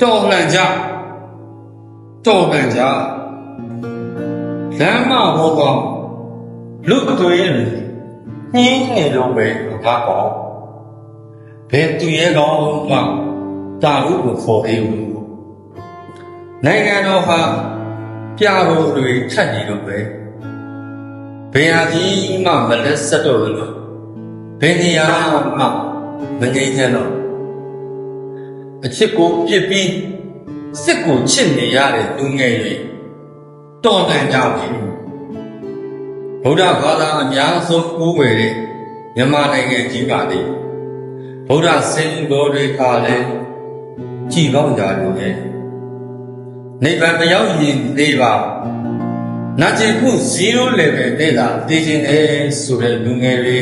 တော်လှန်ကြတော်လှန်ကြလမ်းမဘောကောင်းလူအသွေးတွေညင်းနေလို့ပဲငါကောင်းဘယ်သူရဲ့ကောင်းမှတာဟုကိုခေါ်အေးဘူးနိုင်ငံတော်ဟာပြတော်တွေထက်နေလို့ပဲဘယ်ဟာဒီမှမလက်ဆက်တော့ဘူးလို့ ဘယ်နေရာမှမငြိမ်းချမ်းတော့အချစ်ကိုပြစ်ပြီးစစ်ကိုချစ်နေရတဲ့လူငယ်တွေတော်တန်ကြပြီဗုဒ္ဓဘာသာအများဆုံးကိုးဝယ်တဲ့မြန်မာနိုင်ငံကြီးပါလေဗုဒ္ဓစင်တော်တွေကလည်းကြည်ကောင်းကြလို့လေနိဗ္ဗာန်မရောက်ရင်နေပါနာကျင်ခု0 level နဲ့သာသိခြင်းတယ်ဆိုတဲ့လူငယ်တွေ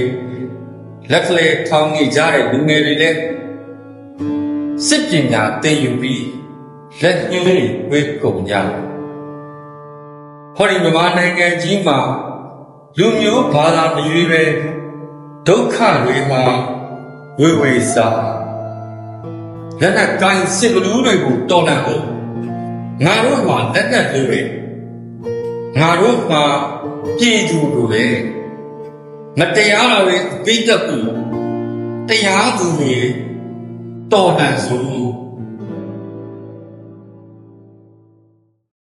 လက်ကလေးထောင်းနေကြတဲ့လူငယ်တွေလည်းစစ်ပညာသင်ယူပြီးလက်ညှိုးတွေဝေကုန်ကြတယ်။ဟောဒီမြန်မာနိုင်ငံကြီးမှာလူမျိုးဘာသာမရွေးပဲဒုက္ခတွေမှာဝေဝေစာလက်နက်ကိုင်းစစ်ဘလူးတွေကိုတော်လှန်ဖို့ငါတို့မှာလက်နက်တွေပဲငါတို့မှာပြည်သူတွေပဲ မတရားတာတွေအပိတ်သက်ဖို့တရားသူတွေတော်လှန်စု